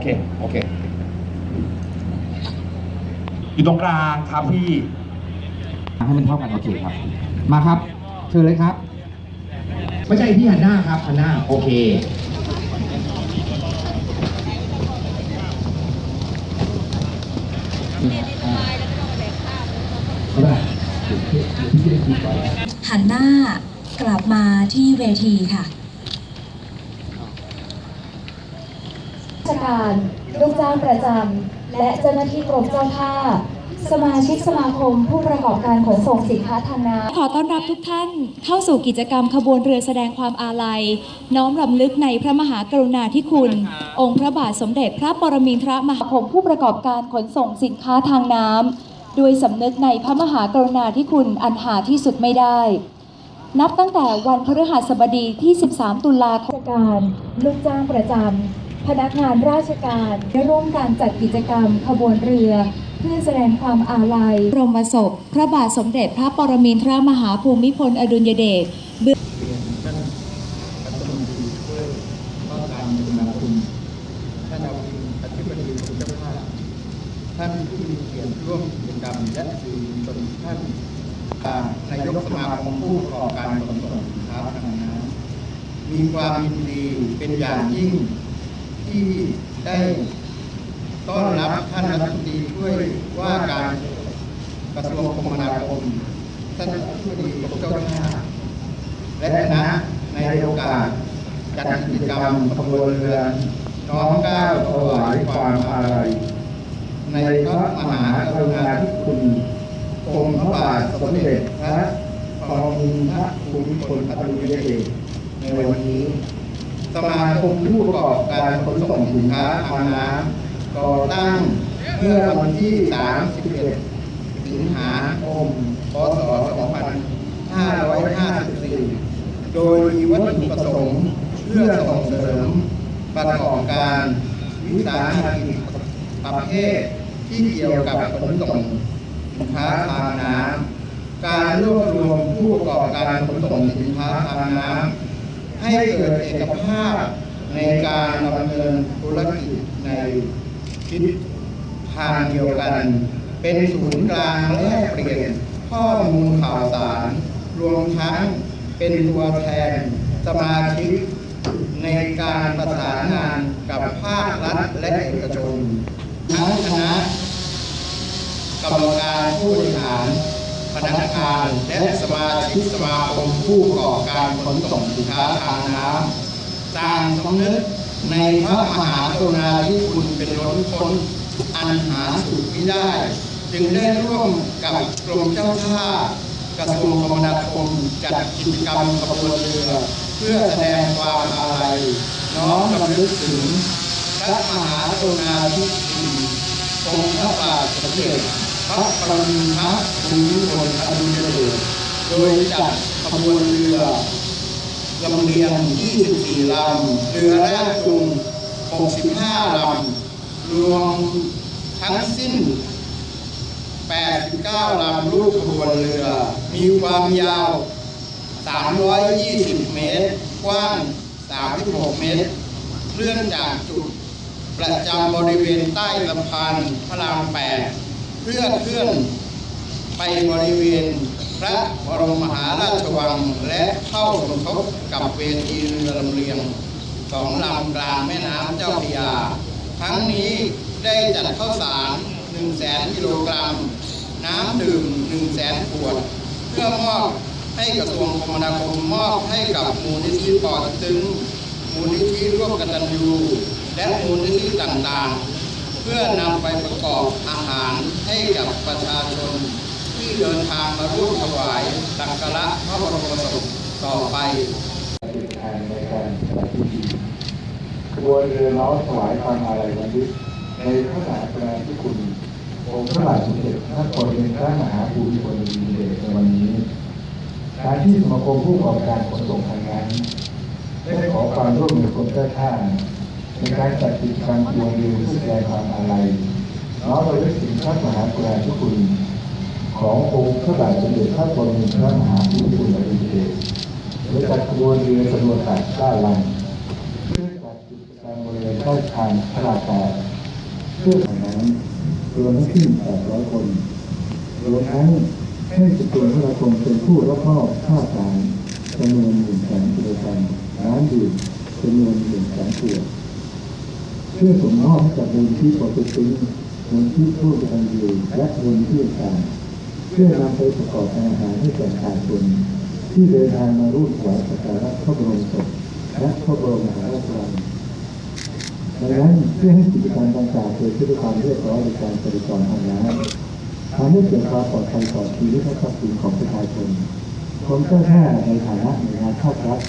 เค โอเค อยู่ตรงกลางครับพี่ ให้มันเท่ากันโอเคครับ มาครับ เชิญเลยครับ ไม่ใช่พี่หันหน้าครับหันหน้า โอเค หันหน้ากลับมาที่เวทีค่ะ ราช การ ลูกจ้างประจำ และเจ้าหน้าที่กรมเจ้าท่า สมาชิกสมาคมผู้ประกอบการขนส่งสินค้าทางน้ำขอต้อนรับทุกท่านเข้าสู่กิจกรรมขบวนเรือแสดงความอาลัย น้อมรำลึกในพระมหากรุณาธิคุณ องค์พระบาทสมเด็จพระปรมินทรมหาคมผู้ประกอบการขนส่งสินค้าทางน้ำด้วยสำนึกในพระมหากรุณาธิคุณอันหาที่สุดไม่ได้นับตั้งแต่วันพฤหัสบดีที่ 13 ตุลาคมการ ลูกจ้างประจำ พนักงานราชการได้ร่วมการจัดกิจกรรมขบวนเรือ เพื่อแสดงความอาลัยบรมศพ พระบาทสมเด็จพระปรมินทรมหาภูมิพลอดุลยเดชเบื้องท่านอธิบดีกรมเจ้าท่าท่านผู้มีเกียรติร่วมกิจกรรมและสื่อมวลชนทุกท่านอ่านายกสมาคมผู้ประกอบการขนส่งสินค้าทางน้ำมีความยินดีเป็นอย่างยิ่ง ที่ได้ต้อนรับท่านรัฐมนตรีช่วยว่าการกระทรวงคมนาคมท่านอธิบดีกรมเจ้าท่าและคณะในโอกาสจัดกิจกรรมขบวนเรือน้อมก้าวถวายความอาลัยในพระมหากรุณาธิคุณองค์พระบาทสมเด็จพระปรมินทรภูมิพลอดุลยเดชในวันนี้ สมาคมผู้ประกอบการขนส่งสินค้าทางน้ำก่อตั้งเมื่อวันที่ 31 สิงหาคม พศ 2554 โดยมีวัตถุประสงค์เพื่อส่งเสริมประกอบการวิสาหกิจประเภทที่เกี่ยวกับขนส่งสินค้าทางน้ำการรวบรวมผู้ประกอบการขนส่งสินค้าทางน้ำ ให้เกิดเอกภาพในการดำเนินธุรกิจในทิศทางเดียวกัน เป็นศูนย์กลางแลกเปลี่ยนข้อมูลข่าวสาร รวมทั้งเป็นตัวแทนสมาชิกในการประสานงานกับภาครัฐและเอกชนทั้งคณะกรรมการผู้บริหาร พนักงานและสมาชิกสมาคมผู้ประกอบการขนส่งสินค้าทางน้ำต่างสำนึกในพระมหากรุณาธิคุณเป็นล้นพ้นอันหาสุดมิได้ จึงได้ร่วมกับกรมเจ้าท่ากระทรวงคมนาคมจัดกิจกรรมขบวนเรือ เพื่อแสดงความอาลัยน้อมรำลึกถึงพระมหากรุณาธิคุณทรงพระบาทสมเด็จ พระปรมินทรภูมิพลอดุลยเดชโดยจัดขบวนเรือลำเลียง 24 ลำ เรือแรกจุง 65 ลำ รวมทั้งสิ้น 89 ลำรูปขบวนเรือ มีความยาว 320 เมตร กว้าง 36 เมตร เคลื่อนจากจุด ประจำบริเวณใต้สะพานพระราม 8 เพื่อเคลื่อนไปบริเวณพระบรมมหาราชวังและเข้าสมทบกับเวทีเรือลำเลียงสองลำกลางแม่น้ำเจ้าพระยา ทั้งนี้ได้จัดข้าวสาร 1 0 0 0 0แสนกิโลกรัม น้ำดื่ม 1 0 0 0 0แสนขวด เพื่อมอบให้กระทรวงคมนาคมมอบให้กับมูลนิธิปอเต็กตึง มูลนิธิร่วมกตัญญูและมูลนิธิต่างๆ เพื่อนำไปประกอบอาหารให้กับประชาชน ที่เดินทางมาร่วมถวายสักการะพระบรมศพต่อไปทางในการปฏิบัติพิธีขบวนเรือน้อมถวายความอาลัยวันนี้ในพระมหากรุณาธิคุณองค์พระบาทสมเด็จพระปรมินทรมหาภูมิพลอดุลยเดชในวันนี้การที่สมาคมผู้ประกอบการขนส่งทางน้ำได้ขอความร่วมมือกรมเจ้าท่า ในการจัดกิจกรรมขบวนเรือเพื่อแสดงความอาลัยน้อมระลึกถึงพระมหากรุณาธิคุณ ขององค์พระบาทสมเด็จพระปรมินทรมหาภูมิพลอดุลยเดชโดยจัดขบวนเรือจำนวนแปดเก้าลำเพื่อจัดกิจกรรมการบริเวณใต้คานพระราชาเพื่อของนั้นรวมทั้งสิ้น800คนรวมทั้งให้จำนวพระราชมเป็นผู้รับมอบข้าวสารจำนวน1แสนกิโลกรัมน้ำดื่มจำนวน1แสนขวด พื่อส่งมอบกับมูลที่ปอเต็กตึงมูลที่ผู้กระทำอยู่และมูลที่ต่างเพื่อนำไปประกอบอาหารให้แก่ประชาชนที่เดินทางมาร่วมถวายสักการะพระบรมศพและพระบรมมหาราชวังดังนั้นเพื่อให้กิจการดังกล่าวเกิดขึ้นด้วยความเรียบร้อยในการจราจรทางน้ำทำให้เกิดความปลอดภัยต่อชีวิตและทรัพย์สินของประชาชนกรมเจ้าท่าในฐานะหน่วยงานภาครัฐ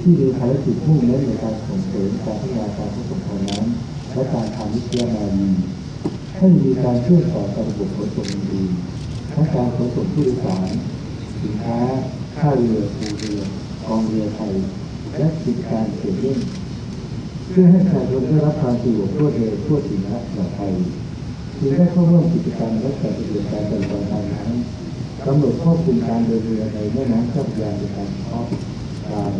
ที่มีภารกิจมุ่งเน้นในการส่งเสริมการพัฒนาการขนส่งทางน้ำและการทางวิทยานารีให้มีการเชื่อมต่อกับระบบขนส่งอื่นทั้งการขนส่งผู้โดยสารสินค้าข้าวเรือปูเรือกองเรือไทยและกิจการเขียนเล่นเพื่อให้ประชาชนได้รับความสะดวกรวดเร็วทั่วถึงและปลอดภัยจึงได้เข้าร่วมกิจกรรมและจัดกิจการจราจรทางน้ำกำหนดควบคุมการเดินเรือในแม่น้ำเจ้าพระยาในการเฉพาะการ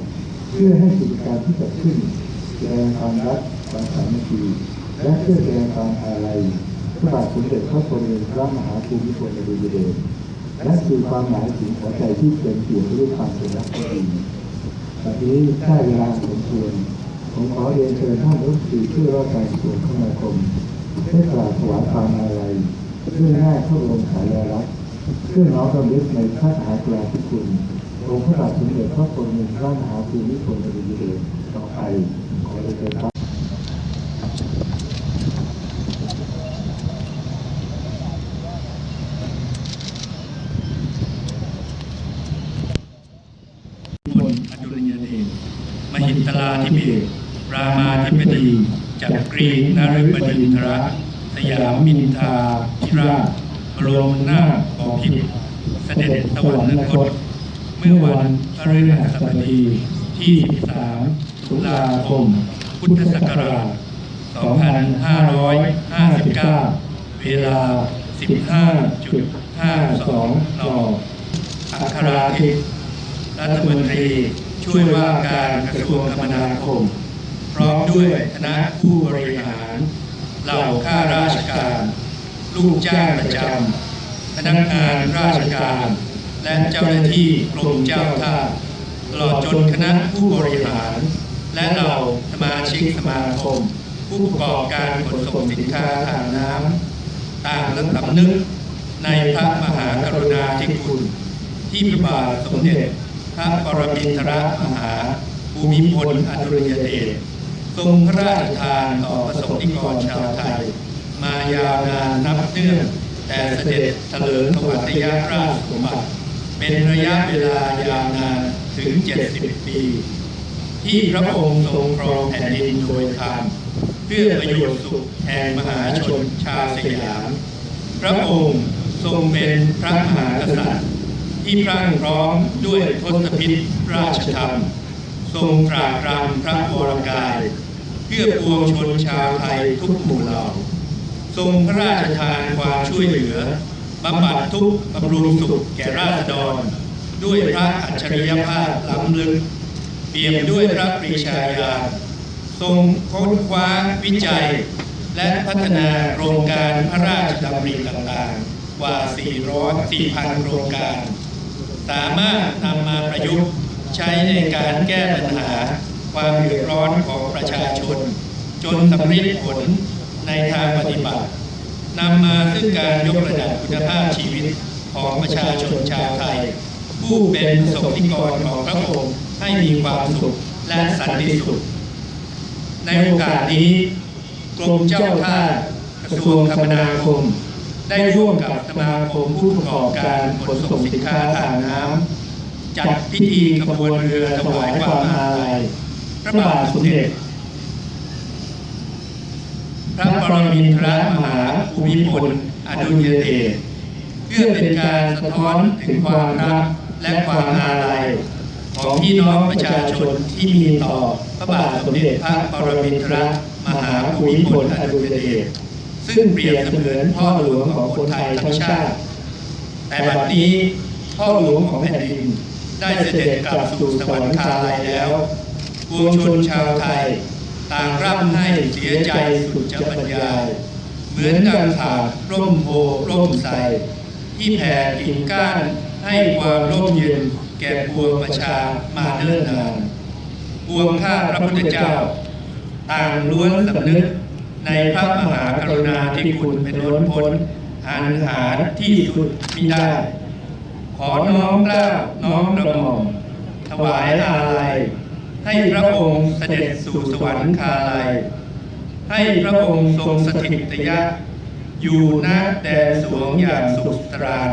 เพื่อให้กิจการที่เกิดขึ้นแสดงความรักความสามัคคีและเพื่อแสดงความอาลัยพระบาทสมเด็จพระบรมพระมหาภูมิพลอดุลยเดชและสื่อความหมายถึงหัวใจที่เต็มเปี่ยมด้วยความเป็นรักที่ดีวันนี้ได้เวลาสมควรผมขอเรียนเชิญท่านรัฐมนตรีช่วยว่าการกระทรวงคมนาคมได้กล่าวถวายความอาลัยเรื่องหน้าพระบรมฉายาลักเพื่อน้อมรำลึกในพระมหากรุณาธิคุณ องค์พระบาทสมเด็จพระปรมินทรมหาภูมิพลอดุลยเดชต่อไปขอเรียนเชิญครับอดุลยเดชมหินตราธิเบศรามาธิบดีจักรีนฤบดินทระสยามมินทาธิราชบรมนาถบพิตรเสด็จสวรรคต เมื่อวันพฤหัสบดีที่ 13 ตุลาคม พุทธศักราช 2559 เวลา 15.52นอัคราธิกรัฐมนตรีช่วยว่าการกระทรวงคมนาคม พร้อมด้วยคณะผู้บริหาร เหล่าข้าราชการ ลูกจ้างประจำพนักงานราชการ และเจ้าหน้าที่กรมเจ้าท่าตลอดจนคณะผู้บริหาร และเหล่าสมาชิกสมาคม ผู้ประกอบการขนส่งสินค้าทางน้ำต่างและสำนึกในพระมหากรุณาธิคุณ ที่พระบาทสมเด็จพระปรมินทรมหาภูมิพลอดุลยเดชทรงพระราชทานต่อประสบนิกรชาวไทย มายาวนานนับเนื่องแต่เสด็จเถลิงถวัตยราชสมบัติ เป็นระยะเวลายาวนานถึง 70 ปี ที่พระองค์ทรงครองแผ่นดินโดยธรรมเพื่อประโยชน์สุขแห่งมหาชนชาวสยาม พระองค์ทรงเป็นพระมหากษัตริย์ ที่พรั่งพร้อมด้วยทศพิธราชธรรม ทรงตรากตรำพระวรกาย เพื่อปวงชนชาวไทยทุกหมู่เหล่า ทรงพระราชทานความช่วยเหลือ บำบัดทุกข์บำรุงสุขแก่ราษฎร ด้วยพระอัจฉริยภาพล้ำลึกเปี่ยมด้วยพระปรีชาญาณทรงค้นคว้าวิจัย และพัฒนาโครงการพระราชดำริต่างๆ กว่า 400 4,000 โครงการ สามารถนำมาประยุกต์ใช้ในการแก้ปัญหาความเดือดร้อนของประชาชน จนสำเร็จผลในทางปฏิบัติ นำมาซึ่งการยกระดับคุณภาพชีวิตของประชาชนชาวไทย ผู้เป็นสบนิกรของพระองค์ให้มีความสุขและสันติสุข ในโอกาสนี้กรมเจ้าท่ากระทรวงคมนาคม ได้ร่วมกับสมาคมผู้ประกอบการขนส่งสินค้าทางน้ำจัดพิธีขบวนเรือถวายความอาลัยพระบาทสมเด็จ พระปรมินทรมหาภูมิพลอดุลยเดชเพื่อเป็นการสะท้อนถึงความรักและความอาลัยของพี่น้องประชาชนที่มีต่อพระบาทสมเด็จพระปรมินทรมหาภูมิพลอดุลยเดชซึ่งเปรียบเสมือนพ่อหลวงของคนไทยทั้งชาติ แต่บัดนี้พ่อหลวงของแผ่นดินได้เสด็จกลับสู่สวรรคาลัยแล้วปวงชนชาวไทย ต่างร่ำให้เสียใจสุดจะบรรยาย เหมือนดังขาดร่มโพร่มใส ที่แผ่กิ่งก้านให้ความร่มเย็นแก่ปวงประชามาเนิ่นนานปวงข้าพระพุทธเจ้า ต่างล้วนสำนึกในพระมหากรุณาธิคุณเป็นล้นพ้นอันหาที่สุดมิได้ ขอน้อมเกล้าน้อมกระหม่อมถวายอาลัย ให้พระองค์เสด็จสู่สวรรคาลัย ให้พระองค์ทรงสถิตยะ อยู่ณแดนสวงอย่างสุขสราญ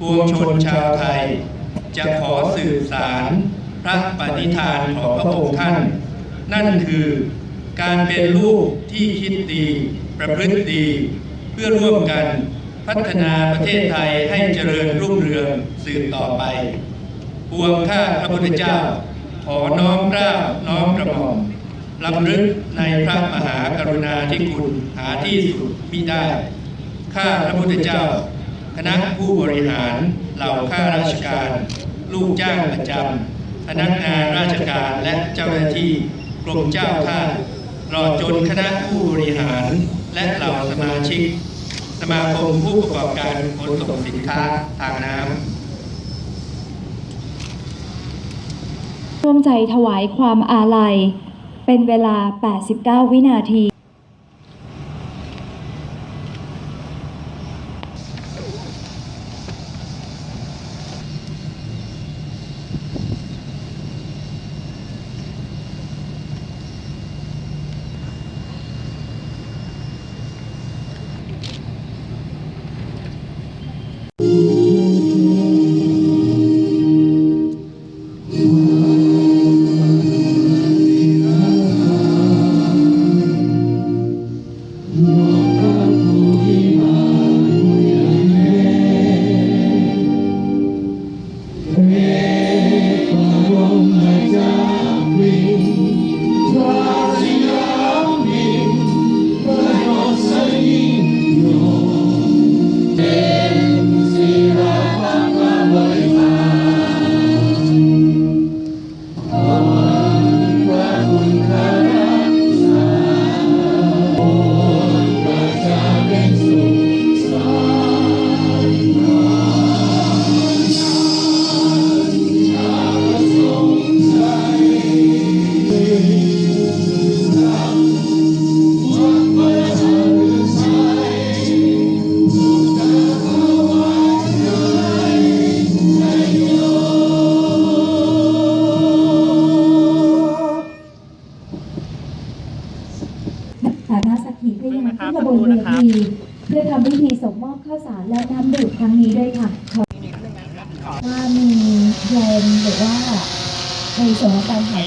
ปวงชนชาวไทย จะขอสื่อสารพระปณิธานของพระองค์ท่าน นั่นคือการเป็นลูกที่คิดดี ประพฤติดี เพื่อร่วมกันพัฒนาประเทศไทยให้เจริญรุ่งเรืองสืบต่อไป ปวงข้าพระพุทธเจ้า ขอน้อมเกล้าน้อมกระหม่อมลำลึกในพระมหากรุณาธิคุณหาที่สุดมิได้ ข้าพระพุทธเจ้า คณะผู้บริหารเหล่าข้าราชการ ลูกจ้างประจำพนักงานราชการและเจ้าหน้าที่กรมเจ้าท่าตลอจนคณะผู้บริหารและเหล่าสมาชิก สมาคมผู้ประกอบการขนส่งสินค้าทางน้ำ ร่วมใจถวายความอาลัย เป็นเวลา 89 วินาทีาวสารและน้ำดื่มครั้งนี้ด้วยค่ะขอว่ามีโยมหรือว่าในส่วนของการถ่าย